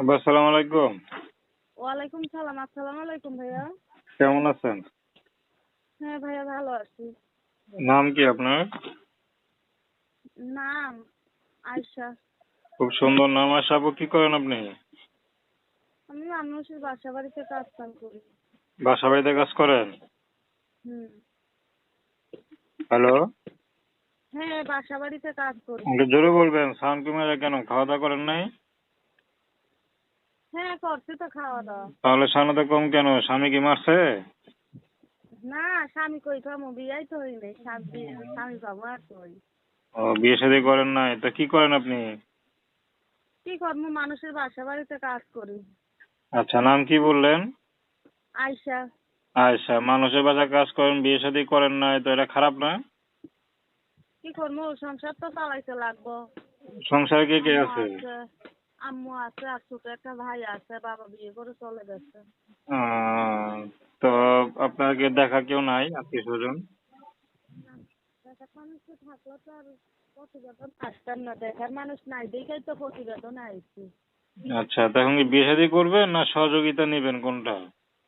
আব্বা আসসালামু আলাইকুম। ওয়ালাইকুম সালাম আসসালামু আলাইকুম ভাইয়া। কেমন আছেন? হ্যাঁ ভাইয়া ভালো আছি। নাম কি আপনার? নাম আয়শা। খুব সুন্দর নাম আশা আপু কি করেন আপনি? আমি মানুষের বাসা বাড়িতে কাজ কাম করি। বাসা বাড়িতে কাজ করেন? হুম। হ্যালো? হ্যাঁ বাসা বাড়িতে কাজ করি। জোরে বলবেন সাউন্ড কমে কেন? খাওয়া দাওয়া করেন নাই? করছি তো খাওয়া দাওয়া। তাহলে কম কেন? স্বামী কি মারছে? না স্বামী কই বিয়াই তো হই নাই স্বামী স্বামী পাবো আর কই। ও বিয়ে শাদী করেন নাই। তা কি করেন আপনি? কি করব? মানুষের বাসা বাড়িতে কাজ করি। আচ্ছা নাম কি বললেন? আয়শা। আচ্ছা মানুষের বাসায় কাজ করেন বিয়ে শাদী করেন নাই তো এটা খারাপ না? কি করব? সংসার তো চালাইতে লাগবো। সংসারে কে কে আছে, আম্মু আছে আর ছোট একটা ভাই আছে বাবা বিয়ে করে চলে গেছে। তো আপনাকে দেখা কেউ নাই আত্মীয় স্বজন? দেখার মানুষ তো থাকলে তো আর প্রতিবেদন আসতাম না দেখার মানুষ নাই দেখেই তো প্রতিবেদন আইছি। আচ্ছা তখন কি বিয়ে শাদী করবেন না সহযোগিতা নেবেন কোনটা?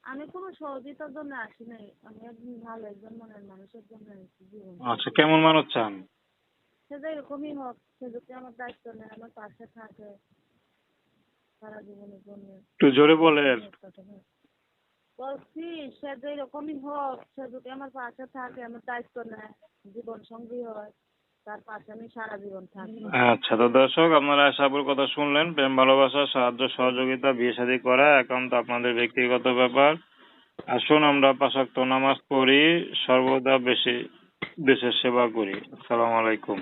আমি কোনো সহযোগিতার জন্য আসি নাই আমি একজন ভালো একজন মনের মানুষের জন্য জীবন। আচ্ছা কেমন মানুষ চান? সে যে এরকমই হোক সে যদি আমার দায়িত্ব নেয় আমার পাশে থাকে সারা জীবনের জন্য একটু জোরে বলেন বলছি সে যে এরকমই হোক সে যদি আমার পাশে থাকে আমার দায়িত্ব নেয় জীবন সঙ্গী হয় আচ্ছা তো দর্শক আপনারা আশাপুর কথা শুনলেন প্রেম ভালোবাসা সাহায্য সহযোগিতা বিয়ে শাদী করা একান্ত আপনাদের ব্যক্তিগত ব্যাপার। আসুন আমরা পাশাক্ত নামাজ পড়ি সর্বদা বেশি দেশের সেবা করি। আসসালামু আলাইকুম।